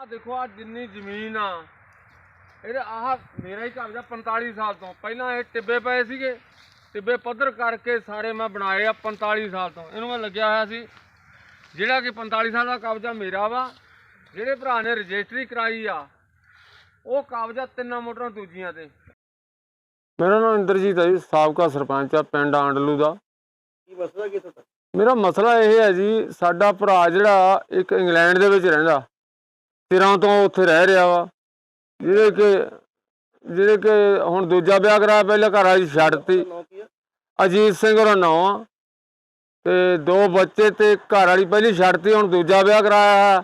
ਆ ਦੇਖੋ ਆ ਜਿੰਨੀ ਜ਼ਮੀਨ ਆ। ਇਹਦੇ ਆਹ ਮੇਰਾ ਹੀ ਕਬਜ਼ਾ 45 ਸਾਲ ਤੋਂ। ਪਹਿਲਾਂ ਇਹ ਟਿੱਬੇ ਪਏ ਸੀਗੇ। ਟਿੱਬੇ ਪੱਧਰ ਕਰਕੇ ਸਾਰੇ ਮੈਂ ਬਣਾਏ ਆ 45 ਸਾਲ ਤੋਂ। ਇਹਨੂੰ ਮੈਂ ਲੱਗਿਆ ਹੋਇਆ ਸੀ। ਜਿਹੜਾ ਕਿ 45 ਸਾਲ ਦਾ ਕਬਜ਼ਾ ਮੇਰਾ ਵਾ। ਜਿਹੜੇ ਭਰਾ ਨੇ ਰਜਿਸਟਰੀ ਕਰਾਈ ਆ ਉਹ ਕਬਜ਼ਾ ਤਿੰਨਾਂ ਮੋਟਰਾਂ ਦੂਜੀਆਂ ਤੇ। ਮੇਰਾ ਨਾਮ ਇੰਦਰਜੀਤ ਹੈ ਜੀ ਸਾਬਕਾ ਸਰਪੰਚ ਆ ਪਿੰਡ ਆਂਡਲੂ ਦਾ। ਕੀ ਮਸਲਾ ਕੀ ਤੁਹਾਡਾ? ਮੇਰਾ ਮਸਲਾ ਇਹ ਹੈ ਜੀ ਸਾਡਾ ਭਰਾ ਜਿਹੜਾ ਇੱਕ ਇੰਗਲੈਂਡ ਦੇ ਵਿੱਚ ਰਹਿੰਦਾ। ਸਿਰਾਂ ਤੋਂ ਉੱਥੇ ਰਹਿ ਰਿਹਾ ਵਾ। ਜਿਹੜੇ ਕਿ ਜਿਹੜੇ ਕਿ ਹੁਣ ਦੂਜਾ ਵਿਆਹ ਕਰਾਇਆ, ਪਹਿਲਾਂ ਘਰ ਵਾਲੀ ਛੱਡਤੀ ਨਾਮ ਅਜੀਤ ਸਿੰਘ ਦਾ ਨਾਂ ਆ। ਤੇ ਦੋ ਬੱਚੇ ਤੇ ਘਰ ਵਾਲੀ ਪਹਿਲੀ ਛੱਡਤੀ ਹੁਣ ਦੂਜਾ ਵਿਆਹ ਕਰਾਇਆ ਹੈ।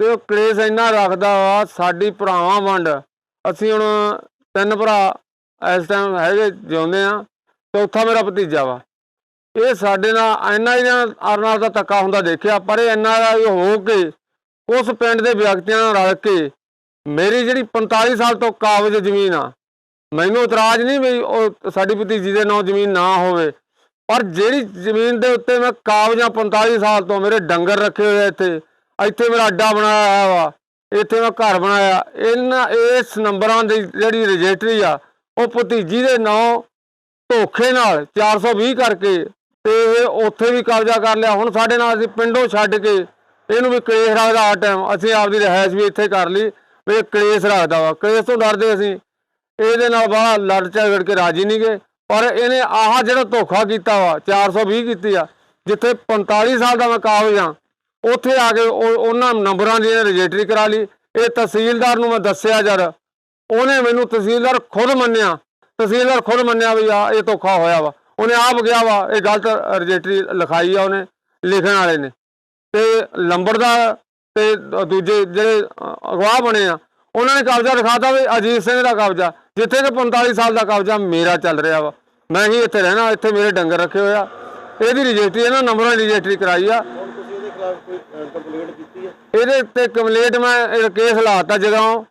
ਤੇ ਉਹ ਕਲੇਸ਼ ਇੰਨਾ ਰੱਖਦਾ ਵਾ, ਸਾਡੀ ਭਰਾਵਾਂ ਵੰਡ। ਅਸੀਂ ਹੁਣ ਤਿੰਨ ਭਰਾ, ਇਸ ਟਾਈਮ ਹੈਗੇ, ਜਿਉਂਦੇ ਆ ਚੌਥਾ ਮੇਰਾ ਭਤੀਜਾ ਵਾ। ਇਹ ਸਾਡੇ ਨਾਲ, ਇੰਨਾ ਹੀ ਨਾਲ ਨਾਲ ਦਾ ਧੱਕਾ ਹੁੰਦਾ ਦੇਖਿਆ, ਪਰ ਇਹ ਇੰਨਾ ਦਾ ਹੋ ਕੇ ਉਸ ਪਿੰਡ ਦੇ ਵਿਅਕਤੀਆਂ ਨਾਲ ਰਲ ਕੇ ਮੇਰੀ ਜਿਹੜੀ 45 ਸਾਲ ਤੋਂ ਕਾਬਜ਼ ਜ਼ਮੀਨ ਆ, ਮੈਨੂੰ ਇਤਰਾਜ਼ ਨਹੀਂ ਵੀ ਉਹ ਸਾਡੀ ਭਤੀਜੀ ਦੇ ਨਾਂ ਜ਼ਮੀਨ ਨਾ ਹੋਵੇ, ਪਰ ਜਿਹੜੀ ਜ਼ਮੀਨ ਦੇ ਉੱਤੇ ਮੈਂ ਕਾਬਜ਼ਾਂ 45 ਸਾਲ ਤੋਂ, ਮੇਰੇ ਡੰਗਰ ਰੱਖੇ ਹੋਏ ਆ ਇੱਥੇ ਇੱਥੇ ਮੇਰਾ ਅੱਡਾ ਬਣਾਇਆ ਹੋਇਆ ਵਾ, ਇੱਥੇ ਮੈਂ ਘਰ ਬਣਾਇਆ, ਇਹਨਾਂ ਇਸ ਨੰਬਰਾਂ ਦੀ ਜਿਹੜੀ ਰਜਿਸਟਰੀ ਆ, ਉਹ ਭਤੀਜੀ ਦੇ ਨਾਂ ਧੋਖੇ ਨਾਲ 420 ਕਰਕੇ ਤੇ ਉੱਥੇ ਵੀ ਕਬਜ਼ਾ ਕਰ ਲਿਆ, ਹੁਣ ਸਾਡੇ ਨਾਲ ਅਸੀਂ ਪਿੰਡੋਂ ਛੱਡ ਕੇ ਇਹਨੂੰ ਵੀ ਕਲੇਸ਼ ਰੱਖਦਾ ਹਰ ਟਾਈਮ ਅਸੀਂ ਆਪਦੀ ਰਹਿائش ਵੀ ਇੱਥੇ ਕਰ ਲਈ ਵੀ ਇਹ ਕਲੇਸ਼ ਰੱਖਦਾ ਵਾ। ਕਲੇਸ਼ ਤੋਂ ਡਰਦੇ ਅਸੀਂ। ਇਹਦੇ ਨਾਲ ਬਾਹਰ ਲੜ ਝਗੜ ਕੇ ਰਾਜੀ ਨਹੀਂ ਗਏ। ਪਰ ਇਹਨੇ ਆਹ ਜਿਹੜਾ ਧੋਖਾ ਕੀਤਾ ਵਾ 420 ਕੀਤੀ ਆ, ਜਿੱਥੇ 45 ਸਾਲ ਦਾ ਮੈਂ ਕਾਬਜ਼ ਆ ਉੱਥੇ ਆ ਕੇ ਉਹਨਾਂ ਨੰਬਰਾਂ ਦੀ ਰਜਿਸਟਰੀ ਕਰਾ ਲਈ। ਇਹ ਤਹਿਸੀਲਦਾਰ ਨੂੰ ਮੈਂ ਦੱਸਿਆ ਜਰ ਉਹਨੇ ਮੈਨੂੰ ਤਹਿਸੀਲਦਾਰ ਖੁਦ ਮੰਨਿਆ। ਤਹਿਸੀਲਦਾਰ ਖੁਦ ਮੰਨਿਆ ਵੀ ਆ ਇਹ ਧੋਖਾ ਹੋਇਆ ਵਾ। ਉਹਨੇ ਆਪ ਗਿਆ ਵਾ, ਇਹ ਗਲਤ ਰਜਿਸਟਰੀ ਲਿਖਾਈ ਆ ਉਹਨੇ, ਲਿਖਣ ਵਾਲੇ ਨੇ। ਤੇ ਲੰਬੜਦਾਰ ਤੇ ਦੂਜੇ ਜਿਹੜੇ ਅ, ਅਗਵਾਹ ਬਣੇ ਆ ਉਹਨਾਂ ਨੇ ਕਬਜ਼ਾ ਦਿਖਾਤਾ ਵੀ ਅਜੀਤ ਸਿੰਘ ਦਾ ਕਬਜ਼ਾ ਜਿੱਥੇ ਕਿ 45 ਸਾਲ ਦਾ ਕਬਜ਼ਾ ਮੇਰਾ ਚੱਲ ਰਿਹਾ ਵਾ। ਮੈਂ ਹੀ ਇੱਥੇ ਰਹਿਣਾ ਇੱਥੇ ਮੇਰੇ ਡੰਗਰ ਰੱਖੇ ਹੋਏ ਆ। ਇਹਦੀ ਰਜਿਸਟਰੀ ਇਹਨਾਂ ਨੰਬਰਾਂ ਦੀ ਰਜਿਸਟਰੀ ਕਰਾਈ ਆ। ਇਹਦੇ ਤੇ ਕੰਪਲੇਂਟ ਮੈਂ ਇਹ ਕੇਸ ਲਾਤਾ ਜਦੋਂ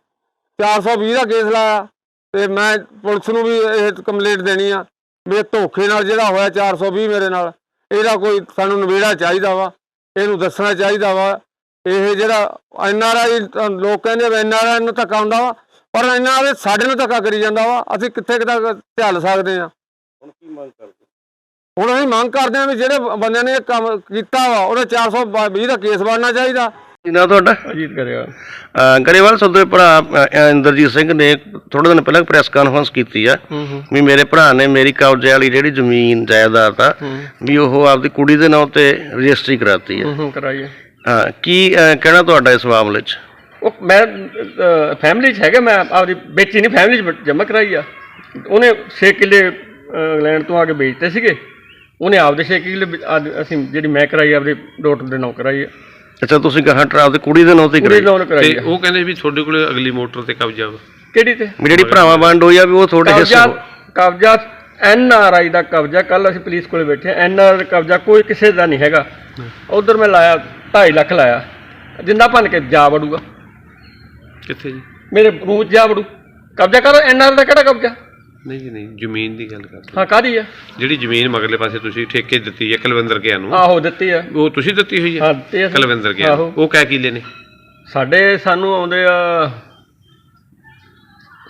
420 ਦਾ ਕੇਸ ਲਾਇਆ। ਤੇ ਮੈਂ ਪੁਲਿਸ ਨੂੰ ਵੀ ਇਹ ਕੰਪਲੇਂਟ ਦੇਣੀ ਆ। ਵੀ ਧੋਖੇ ਨਾਲ ਜਿਹੜਾ ਹੋਇਆ 420 ਮੇਰੇ ਨਾਲ ਇਹਦਾ ਕੋਈ ਸਾਨੂੰ ਨਵੇੜਾ ਚਾਹੀਦਾ ਵਾ। ਇਹਨੂੰ ਦੱਸਣਾ ਚਾਹੀਦਾ ਵਾ। ਇਹ ਜਿਹੜਾ ਐਨਆਰਆਈ ਲੋਕ ਕਹਿੰਦੇ ਵੀ ਐਨਆਰਆਈ ਨੂੰ ਧੱਕਾ ਹੁੰਦਾ ਵਾ ਪਰ ਐਨਆਰਆਈ ਸਾਡੇ ਨੂੰ ਧੱਕਾ ਕਰੀ ਜਾਂਦਾ ਵਾ। ਅਸੀਂ ਕਿੱਥੇ ਕਿੱਥੇ ਝੱਲ ਸਕਦੇ ਆ ਹੁਣ ਕੀ ਮੰਗ ਕਰਦੇ? ਹੁਣ ਅਸੀਂ ਮੰਗ ਕਰਦੇ ਆ ਵੀ ਜਿਹੜੇ ਬੰਦਿਆਂ ਨੇ ਇਹ ਕੰਮ ਕੀਤਾ ਵਾ ਉਹਦਾ 420 ਦਾ ਕੇਸ ਬਣਨਾ ਚਾਹੀਦਾ। ਨਾ ਤੁਹਾਡਾ? ਅਜੀਤ ਕਰਿਆ ਗਰੇਵਾਲ ਸੋਦੇ ਭਰਾ ਇੰਦਰਜੀਤ ਸਿੰਘ ਨੇ ਥੋੜੇ ਦਿਨ ਪਹਿਲਾਂ ਪ੍ਰੈਸ ਕਾਨਫਰੰਸ ਕੀਤੀ ਆ ਵੀ ਮੇਰੇ ਭਰਾ ਨੇ ਮੇਰੀ ਕਬਜ਼ੇ ਵਾਲੀ ਜਿਹੜੀ ਜ਼ਮੀਨ ਜਾਇਦਾਦ ਆ ਵੀ ਉਹ ਆਪਦੀ ਕੁੜੀ ਦੇ ਨਾਂ ਤੇ ਰਜਿਸਟਰੀ ਕਰਾਤੀ ਆ। ਹੂੰ ਕਰਾਈਏ। ਹਾਂ ਕੀ ਕਹਿਣਾ ਤੁਹਾਡਾ ਇਸ ਮਾਮਲੇ 'ਚ? ਉਹ ਮੈਂ ਫੈਮਿਲੀ 'ਚ ਹੈਗਾ ਮੈਂ ਆਪਦੀ ਵੇਚੀ ਨਹੀਂ ਫੈਮਿਲੀ 'ਚ ਜਮ੍ਹਾਂ ਕਰਾਈ ਆ। ਉਹਨੇ 6 ਕਿੱਲੇ ਅ, ਇੰਗਲੈਂਡ ਤੋਂ ਆ ਕੇ ਵੇਚਤੇ ਸੀਗੇ। ਉਹਨੇ ਆਪਦੇ 6 ਕਿੱਲੇ ਵਿੱਚ ਅੱਜ ਅਸੀਂ ਜਿਹੜੀ ਮੈਂ ਕਰਾਈ ਆਪਦੇ ਡਾਕਟਰ ਦੇ ਨਾਂ ਕਰਾਈ ਆ। ਅੱਛਾ ਤੁਸੀਂ ਕਹਾਂ ਟਰਾ ਆਪਦੀ ਕੁੜੀ ਦੇ ਨਾਂ ਤੇ ਕੁੜੀ ਕਰਾਈ? ਲੋਨ ਕਰਾਈ ਤੇ ਆ। ਉਹ ਕਹਿੰਦੇ ਵੀ ਤੁਹਾਡੇ ਕੋਲੇ ਅਗਲੀ ਮੋਟਰ ਤੇ ਕਬਜ਼ਾ ਵਾ। ਕਿਹੜੀ ਤੇ? ਵੀ ਜਿਹੜੀ ਭਰਾਵਾਂ ਵੰਡ ਹੋਈ ਆ ਵੀ ਉਹ ਤੁਹਾਡੇ ਹਿੱਸੇ ਕਬਜ਼ਾ ਕਬਜ਼ਾ ਐਨ ਆਰ ਆਈ ਦਾ ਕਬਜ਼ਾ। ਕੱਲ ਅਸੀਂ ਪੁਲਿਸ ਕੋਲੇ ਬੈਠੇ ਐਨ ਆਰ ਕਬਜ਼ਾ ਕੋਈ ਕਿਸੇ ਦਾ ਨਹੀਂ ਹੈਗਾ। ਉਧਰ ਮੈਂ ਲਾਇਆ 2.5 ਲੱਖ ਲਾਇਆ। ਜਿੰਦਾ ਭੰਨ ਕੇ ਜਾ ਵੜੂਗਾ। ਕਿੱਥੇ ਜੀ? ਮੇਰੇ 'ਚ ਜਾ ਵੜੂ। ਕਬਜ਼ਾ ਕਰੋ ਐਨ ਆਰ ਦਾ ਕਿਹੜਾ ਕਬਜ਼ਾ? ਨਹੀਂ ਜੀ ਨਹੀਂ ਜ਼ਮੀਨ ਦੀ ਗੱਲ ਕਰਦੇ ਹਾਂ ਕਾਦੀ ਆ? ਜਿਹੜੀ ਜ਼ਮੀਨ ਮਗਰਲੇ ਪਾਸੇ ਤੁਸੀਂ ਠੇਕੇ ਦਿੱਤੀ ਹੈ ਕੁਲਵਿੰਦਰ ਗਿਆ ਨੂੰ। ਆਹੋ ਦਿੱਤੀ ਆ। ਉਹ ਤੁਸੀਂ ਦਿੱਤੀ ਹੋਈ ਹੈ? ਹਾਂ ਦਿੱਤੀ ਆ। ਕੁਲਵਿੰਦਰ ਗਿਆ ਆਹੋ। ਉਹ ਕਹਿ ਕਿਲੇ ਨੇ? ਸਾਡੇ ਸਾਨੂੰ ਆਉਂਦੇ ਆ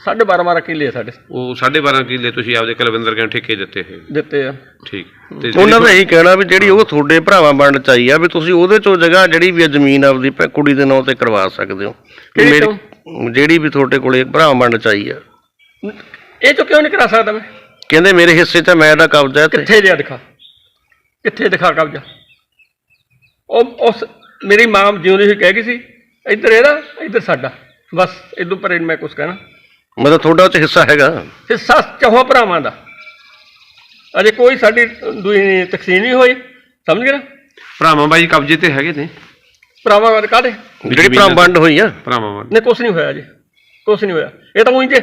ਸਾਢੇ 12 ਮਾਰਾ ਕਿੱਲੇ ਆ ਸਾਡੇ। ਉਹ 12.5 ਕਿਲੇ ਤੁਸੀਂ ਆਪਦੇ ਕੁਲਵਿੰਦਰ ਗਿਆ ਨੂੰ ਠੇਕੇ ਦਿੱਤੇ ਹੋਏ। ਦਿੱਤੇ ਆ। ਠੀਕ। ਤੇ ਉਹਨਾਂ ਦਾ ਇਹੀ ਕਹਿਣਾ ਵੀ ਜਿਹੜੀ ਉਹ ਤੁਹਾਡੇ ਭਰਾਵਾਂ ਵੰਡ ਚ ਆਈ ਆ ਵੀ ਤੁਸੀਂ ਉਹਦੇ ਚੋਂ ਜਗ੍ਹਾ ਜਿਹੜੀ ਵੀ ਆ ਜ਼ਮੀਨ ਆਪਦੀ ਭੈ- ਕੁੜੀ ਦੇ ਨਾਂ ਤੇ ਕਰਵਾ ਸਕਦੇ ਹੋ। ਵੀ ਕਿਹੜੀ ਮੇਰੀ- ਜਿਹੜੀ ਵੀ ਤੁਹਾਡੇ ਕੋਲੇ ਭਰਾਵਾਂ ਵੰਡ ਚ ਆਈ ਆ। ਇਹ ਤੋਂ ਕਿਉਂ ਨਹੀਂ ਕਰਾ ਸਕਦਾ ਮੈਂ? ਕਹਿੰਦੇ ਮੇਰੇ ਹਿੱਸੇ 'ਚ ਮੈਂ ਦਾ ਕਬਜ਼ਾ ਹੈ ਤੇ ਕਿੱਥੇ ਜਿਆ ਦਿਖਾ? ਕਿੱਥੇ ਦਿਖਾ ਕਬਜ਼ਾ? ਉਹ ਉਸ ਮੇਰੀ ਮਾਂ ਜਿਉਂਦੀ ਹੋਈ ਕਹਿ ਗਈ ਸੀ ਇੱਧਰ ਇਹਦਾ ਇੱਧਰ ਸਾਡਾ। ਬਸ ਇਦੋਂ ਪਰੇ ਨੀ ਮੈਂ ਕੁਝ ਕਹਿਣਾ। ਮਤਲਬ ਤੁਹਾਡਾ ਉਹ 'ਚ ਹਿੱਸਾ ਹੈਗਾ। ਹਿੱਸਾ ਚੌਹਾਂ ਭਰਾਵਾਂ ਦਾ। ਅਜੇ ਕੋਈ ਸਾਡੀ ਦੂਈ ਤਕਸੀਮ ਨਹੀਂ ਹੋਈ ਸਮਝ ਗਏ ਨਾ? ਭਰਾਵਾਂ ਬਾਈ ਕਬਜ਼ੇ ਤੇ ਹੈਗੇ ਨੇ। ਭਰਾਵਾਂ ਕਾਹਦੇ? ਜਿਹੜੀ ਭਰਾ ਵੰਡ ਹੋਈ ਆ ਭਰਾਵਾਂ ਵੱਲ ਨੇ ਕੁਛ ਨਹੀਂ ਹੋਇਆ ਜੀ ਕੁਛ ਨਹੀਂ ਹੋਇਆ। ਇਹ ਤਾਂ ਉਹੀ ਜੇ